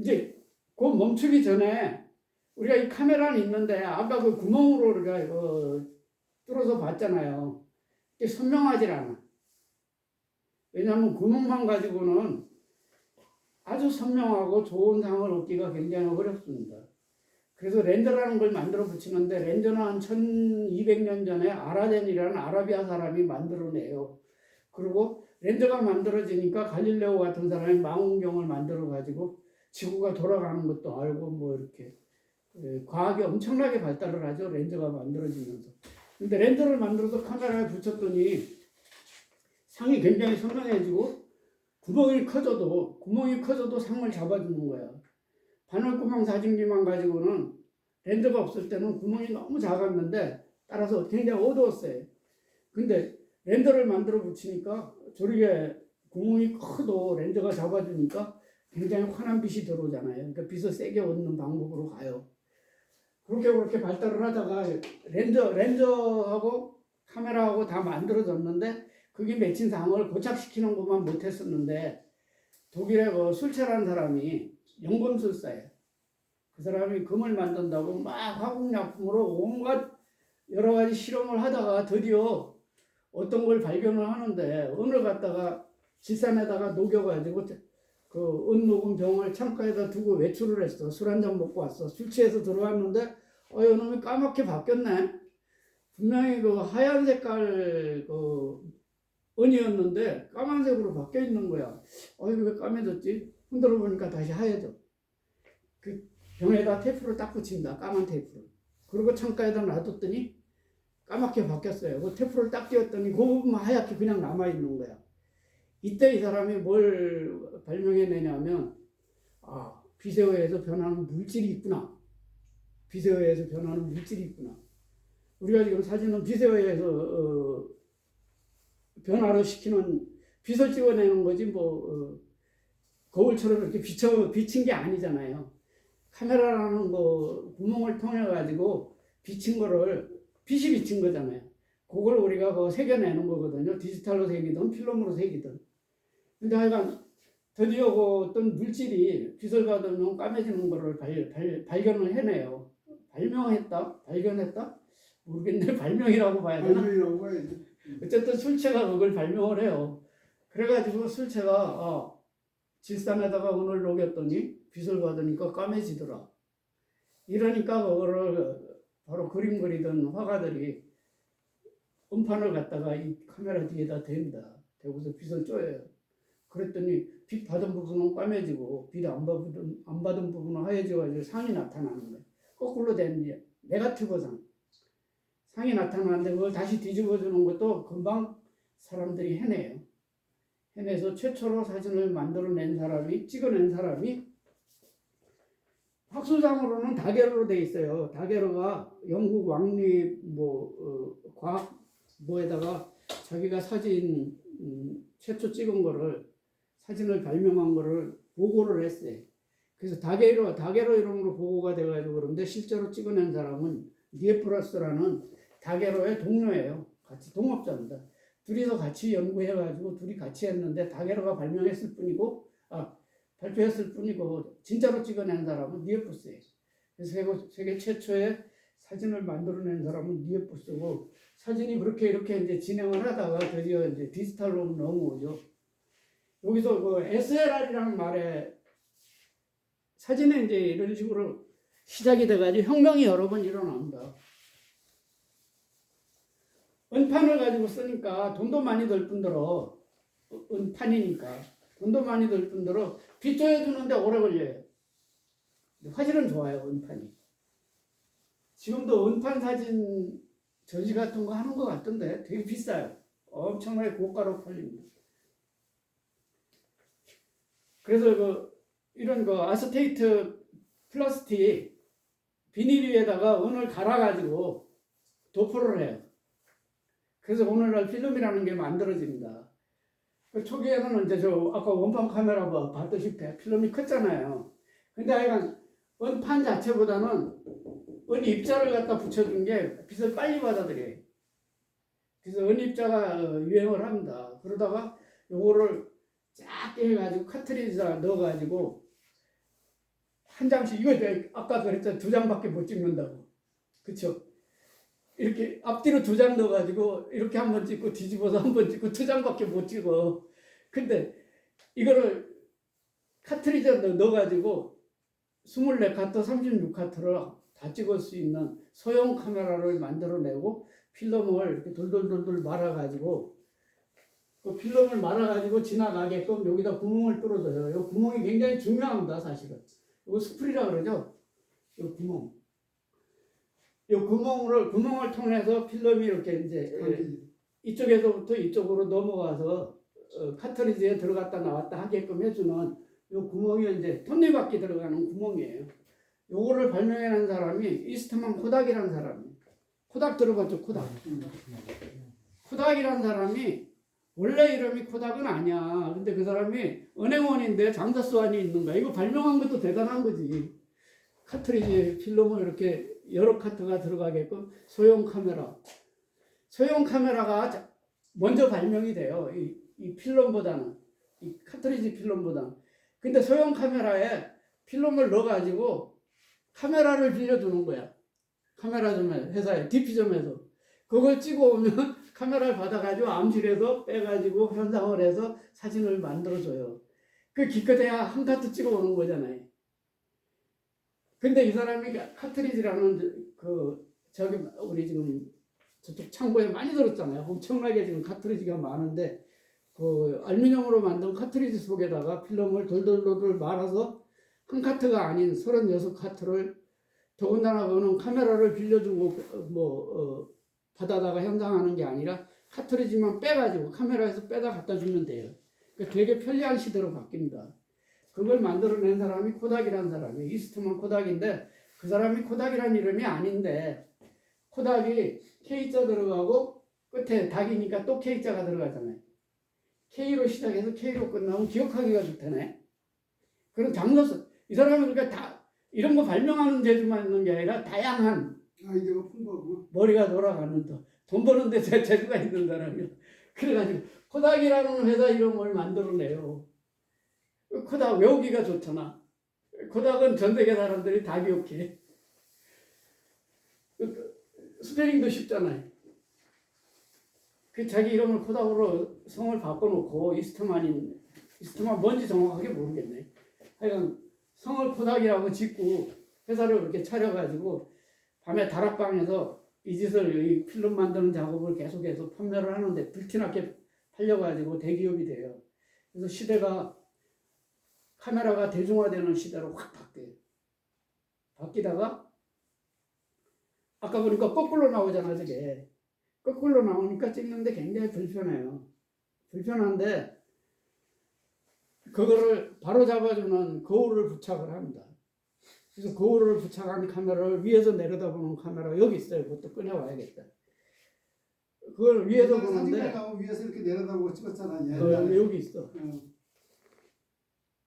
이제 그 멈추기 전에 우리가 이 카메라는 있는데 아까 그 구멍으로 우리가 어, 뚫어서 봤잖아요. 이게 선명하질 않아. 왜냐하면 구멍만 가지고는 아주 선명하고 좋은 상을 얻기가 굉장히 어렵습니다. 그래서 렌더라는 걸 만들어 붙이는데 렌더는 한 1200년 전에 아라덴이라는 아라비아 사람이 만들어내요. 그리고 렌더가 만들어지니까 갈릴레오 같은 사람이 망원경을 만들어 가지고 지구가 돌아가는 것도 알고 뭐 이렇게 예, 과학이 엄청나게 발달을 하죠. 렌즈가 만들어지면서. 근데 렌즈를 만들어서 카메라에 붙였더니 상이 굉장히 선명해지고 구멍이 커져도 구멍이 커져도 상을 잡아주는 거야. 바늘구멍 사진기만 가지고는 렌즈가 없을 때는 구멍이 너무 작았는데 따라서 굉장히 어두웠어요. 근데 렌즈를 만들어 붙이니까 저렇게 구멍이 커도 렌즈가 잡아주니까 굉장히 환한 빛이 들어오잖아요. 그러니까 빛을 세게 얻는 방법으로 가요. 그렇게 그렇게 발달을 하다가 렌즈 렌즈하고 카메라하고 다 만들어졌는데 그게 맺힌 상을 고착시키는 것만 못했었는데 독일의 그 술체라는 사람이 연금술사예요. 그 사람이 금을 만든다고 막 화공약품으로 온갖 여러 가지 실험을 하다가 드디어 어떤 걸 발견을 하는데 은을 갖다가 질산에다가 녹여가지고 그 은녹은 병을 창가에다 두고 외출을 했어. 술 한 잔 먹고 왔어. 술 취해서 들어왔는데 어, 이놈이 까맣게 바뀌었네. 분명히 그 하얀 색깔 그 은이었는데 까만색으로 바뀌어 있는 거야. 어, 이거 왜 까매졌지? 흔들어 보니까 다시 하얘져. 그 병에다 테이프를 딱 붙인다. 까만 테이프를. 그리고 창가에다 놔뒀더니 까맣게 바뀌었어요. 그 테이프를 딱 띄웠더니 그 부분만 하얗게 그냥 남아 있는 거야. 이때 이 사람이 뭘 발명해내냐면 아 의해서 변하는 물질이 있구나. 의해서 변하는 물질이 있구나. 우리가 지금 사진은 의해서 어, 변화를 시키는 빛을 찍어내는 거지 뭐 어, 거울처럼 이렇게 비쳐 비친 게 아니잖아요. 카메라라는 거 구멍을 통해 가지고 비친 거를 빛이 비친 거잖아요. 그걸 우리가 그 새겨내는 거거든요. 디지털로 새기든 필름으로 새기든. 근데 하여간 드디어 그 어떤 물질이 받으면 까매지는 거를 발, 발, 발 견을 해내요. 발명했다? 발견했다? 모르겠네. 발명이라고 봐야 되나? 발명이라고 봐야지. 어쨌든 술체가 그걸 발명을 해요. 그래가지고 술체가 어, 질산에다가 은을 녹였더니 빛을 받으니까 까매지더라. 이러니까 그거를 바로 그림 그리던 화가들이 음판을 갖다가 이 카메라 뒤에다 댄다. 대고서 빛을 쪼여요. 그랬더니 빛 받은 부분은 까매지고 빛 안 받은, 안 받은 부분은 하얘져가지고 상이 나타나는 거예요. 거꾸로 된 이제 네가티브 상. 상이 나타나는데 그걸 다시 뒤집어 주는 것도 금방 사람들이 해내요. 해내서 최초로 사진을 만들어낸 사람이 찍어낸 사람이 학술상으로는 다게로로 돼 있어요. 다게로가 영국 왕립 뭐 어, 과학 뭐에다가 자기가 사진 음, 최초 찍은 거를 사진을 발명한 거를 보고를 했어요. 그래서 다게로 다게로 이름으로 보고가 돼가지고 그런데 실제로 찍어낸 사람은 니에프라스라는 다게로의 동료예요. 같이 동업자입니다. 둘이서 같이 연구해가지고 둘이 같이 했는데 다게로가 발명했을 뿐이고 아 발표했을 뿐이고 진짜로 찍어낸 사람은 니에프스예요. 그래서 세계, 세계 최초의 사진을 만들어낸 사람은 니에프스고 사진이 그렇게 이렇게 이제 진행을 하다가 드디어 이제 디지털로 넘어오죠. 여기서 그 SLR이라는 말에 사진에 이제 이런 식으로 시작이 돼가지고 혁명이 여러 번 일어납니다. 은판을 가지고 쓰니까 돈도 많이 들 뿐더러 은판이니까 돈도 많이 들 뿐더러 빚줘해 주는데 오래 걸려요. 화질은 좋아요 은판이. 지금도 은판 사진 전시 같은 거 하는 것 같던데 되게 비싸요. 엄청나게 고가로 팔립니다. 그래서 그 이런 그 아스테이트 플라스틱 비닐 위에다가 은을 갈아가지고 도포를 해요. 그래서 오늘날 필름이라는 게 만들어집니다. 그 초기에는 이제 저 아까 원판 카메라 뭐 봤다시피 필름이 컸잖아요. 근데 하여간 은판 자체보다는 은 입자를 갖다 붙여준 게 빛을 빨리 받아들여요. 그래서 은 입자가 유행을 합니다. 그러다가 요거를 작게 해가지고 카트리지에 넣어가지고 한 장씩 이거 내가 아까 그랬잖아. 두 장밖에 못 찍는다고. 그쵸? 이렇게 앞뒤로 두 장 넣어가지고 이렇게 한 번 찍고 뒤집어서 한 번 찍고 두 장밖에 못 찍어. 근데 이거를 카트리지에 넣- 넣어가지고 24카트 36카트를 다 찍을 수 있는 소형 카메라를 만들어내고 필름을 이렇게 돌돌돌돌 말아가지고 그 필름을 말아가지고 지나가게끔 여기다 구멍을 뚫어줘요. 이 구멍이 굉장히 중요합니다, 사실은. 이거 스프리라 그러죠? 이 구멍. 이 구멍을, 구멍을 통해서 필름이 이렇게 이제 예, 이쪽에서부터 이쪽으로 넘어가서 어, 카트리지에 들어갔다 나왔다 하게끔 해주는 이 구멍이 이제 톱니바퀴 들어가는 구멍이에요. 요거를 발명해낸 사람이 이스트만 코닥이라는 사람이에요. 코닥 들어봤죠? 코닥. 코닥이라는 사람이 원래 이름이 코닥은 아니야. 근데 그 사람이 은행원인데 장사 수완이 있는 거야. 이거 발명한 것도 대단한 거지. 카트리지 필름을 이렇게 여러 카트가 들어가게끔 소형 카메라. 소형 카메라가 자- 먼저 발명이 돼요. 이, 이 필름보다는. 이 카트리지 필름보다는. 근데 소형 카메라에 필름을 넣어가지고 카메라를 빌려주는 거야. 카메라 좀 회사에 DP점에서 그걸 찍어오면 카메라를 받아가지고 암실에서 빼가지고 현상을 해서 사진을 만들어줘요. 그 기껏해야 한 카트 찍어오는 거잖아요. 근데 이 사람이 카트리지라는 그 저기 우리 지금 저쪽 창고에 많이 들었잖아요. 엄청나게 지금 카트리지가 많은데 그 알루미늄으로 만든 카트리지 속에다가 필름을 돌돌돌돌 말아서 한 카트가 아닌 36 카트를 더군다나 그거는 카메라를 빌려주고 뭐 어, 받아다가 현상하는 게 아니라 카트리지만 빼가지고 카메라에서 빼다 갖다 주면 돼요. 그러니까 되게 편리한 시대로 바뀝니다. 그걸 만들어낸 사람이 코닥이라는 사람이 이스트만 코닥인데 그 사람이 코닥이라는 이름이 아닌데 코닥이 K자 들어가고 끝에 닭이니까 또 K자가 들어가잖아요. K로 시작해서 K로 끝나면 기억하기가 좋다네. 그런 장르서 이 사람은 그러니까 다 이런 거 발명하는 재주만 있는 게 아니라 다양한 아이디어가 풍부하고 머리가 돌아가는 또돈 버는데 재- 재주가 있는 사람이요. 그래가지고 코닥이라는 회사 이름을 만들어내요. 코닥 외우기가 좋잖아. 코닥은 전 세계 사람들이 다 기억해. 스페링도 쉽잖아요. 그 자기 이름을 코닥으로 성을 바꿔놓고 이스트만인 이스트만 뭔지 정확하게 모르겠네. 하여간 성을 코닥이라고 짓고 회사를 그렇게 차려가지고 밤에 다락방에서 이 짓을 이 필름 만드는 작업을 계속해서 판매를 하는데 불티나게 팔려가지고 대기업이 돼요. 그래서 시대가 카메라가 대중화되는 시대로 확 바뀌어요. 바뀌다가 아까 보니까 거꾸로 나오잖아, 저게. 거꾸로 나오니까 찍는데 굉장히 불편해요. 불편한데 그거를 바로 잡아주는 거울을 부착을 합니다. 그래서 거울을 부착한 카메라를 위에서 내려다보는 카메라 여기 있어요. 그것도 꺼내와야겠다. 그걸 위에서 보는데 나오고 위에서 이렇게 내려다보고 찍었잖아. 어. 여기 있어. 어,